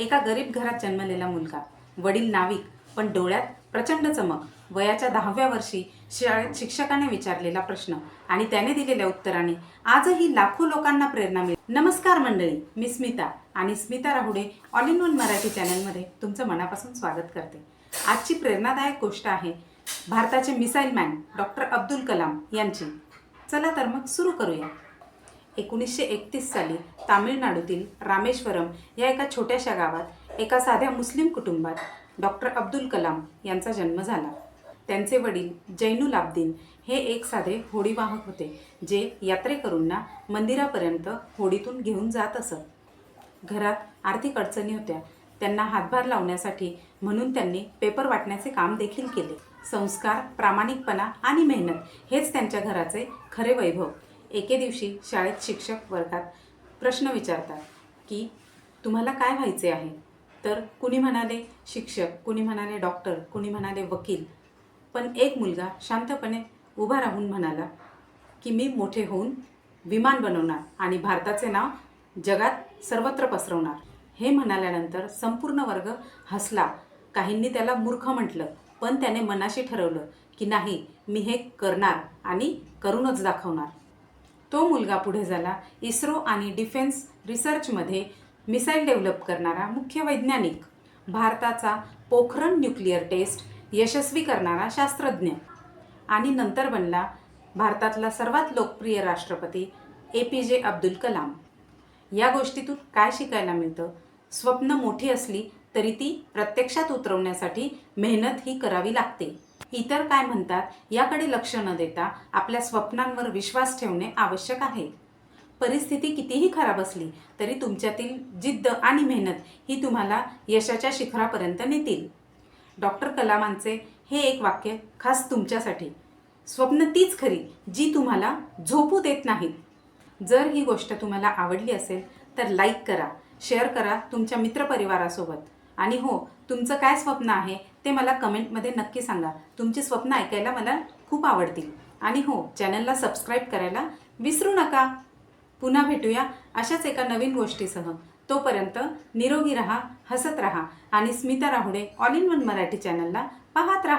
एका गरीब घरात जन्मलेला मुलगा. वडील नाविक पण डोळ्यात प्रचंड चमक. वयाच्या दहाव्या वर्षी शाळेत शिक्षकाने विचारलेला प्रश्न आणि त्याने दिलेल्या उत्तराने आजही लाखो लोकांना प्रेरणा मिळते. नमस्कार मंडळी मी स्मिता आणि Smita Rahude all in one Marathi चॅनलमध्ये तुमचं मनापासून स्वागत करते. आजची प्रेरणादायक गोष्ट आहे भारताचे missile man doctor Abdul Kalam यांची. चला तर मग सुरू करूया. एकोणीसशे एकतीस साली तामिळनाडूतील रामेश्वरम या एका छोट्याशा गावात एका साध्या मुस्लिम कुटुंबात डॉक्टर अब्दुल कलाम यांचा जन्म झाला. त्यांचे वडील जैनुल आब्दीन हे एक साधे होडीवाहक होते जे यात्रेकरूंना मंदिरापर्यंत होडीतून घेऊन जात असत. घरात आर्थिक अडचणी होत्या. त्यांना हातभार लावण्यासाठी म्हणून त्यांनी पेपर वाटण्याचे काम देखील केले. संस्कार प्रामाणिकपणा आणि मेहनत हेच त्यांच्या घराचे खरे वैभव. एके दिवशी शाळेत शिक्षक वर्गात प्रश्न विचारतात की तुम्हाला काय व्हायचे आहे? तर कुणी म्हणाले शिक्षक कुणी म्हणाले डॉक्टर कुणी म्हणाले वकील. पण एक मुलगा शांतपणे उभा राहून म्हणाला की मी मोठे होऊन विमान बनवणार आणि भारताचे नाव जगात सर्वत्र पसरवणार. हे म्हणाल्यानंतर संपूर्ण वर्ग हसला. काहींनी त्याला मूर्ख म्हटलं पण त्याने मनाशी ठरवलं की नाही मी हे करणार आणि करूनच दाखवणार. तो मुलगा पुढे झाला. इस्रो आणि डिफेन्स रिसर्चमध्ये मिसाईल डेव्हलप करणारा मुख्य वैज्ञानिक. भारताचा पोखरण न्यूक्लिअर टेस्ट यशस्वी करणारा शास्त्रज्ञ. आणि नंतर बनला भारतातला सर्वात लोकप्रिय राष्ट्रपती ए पी जे अब्दुल कलाम. या गोष्टीतून काय शिकायला मिळतं? स्वप्न मोठी असली तरी ती प्रत्यक्षात उतरवण्यासाठी मेहनत ही करावी लागते. इतर काय म्हणतात याकडे लक्ष न देता आपल्या स्वप्नांवर विश्वास ठेवणे आवश्यक आहे. परिस्थिती कितीही खराब असली तरी तुमच्यातील जिद्द आणि मेहनत ही तुम्हाला यशाच्या शिखरापर्यंत नेतील. डॉक्टर कलामांचे हे एक वाक्य खास तुमच्यासाठी. स्वप्न तीच खरी जी तुम्हाला झोपू देत नाहीत. जर ही गोष्ट तुम्हाला आवडली असेल तर लाईक करा शेअर करा तुमच्या मित्रपरिवारासोबत. आणि हो तुमचं काय स्वप्न आहे ते मला कमेंटमध्ये नक्की सांगा. तुमची स्वप्न ऐकायला मला खूप आवडतील. आणि हो चॅनलला सबस्क्राईब करायला विसरू नका. पुन्हा भेटूया अशाच एका नवीन गोष्टीसह. तोपर्यंत निरोगी रहा हसत रहा आणि Smita Rahude all in one Marathi चॅनलला पाहत रहा.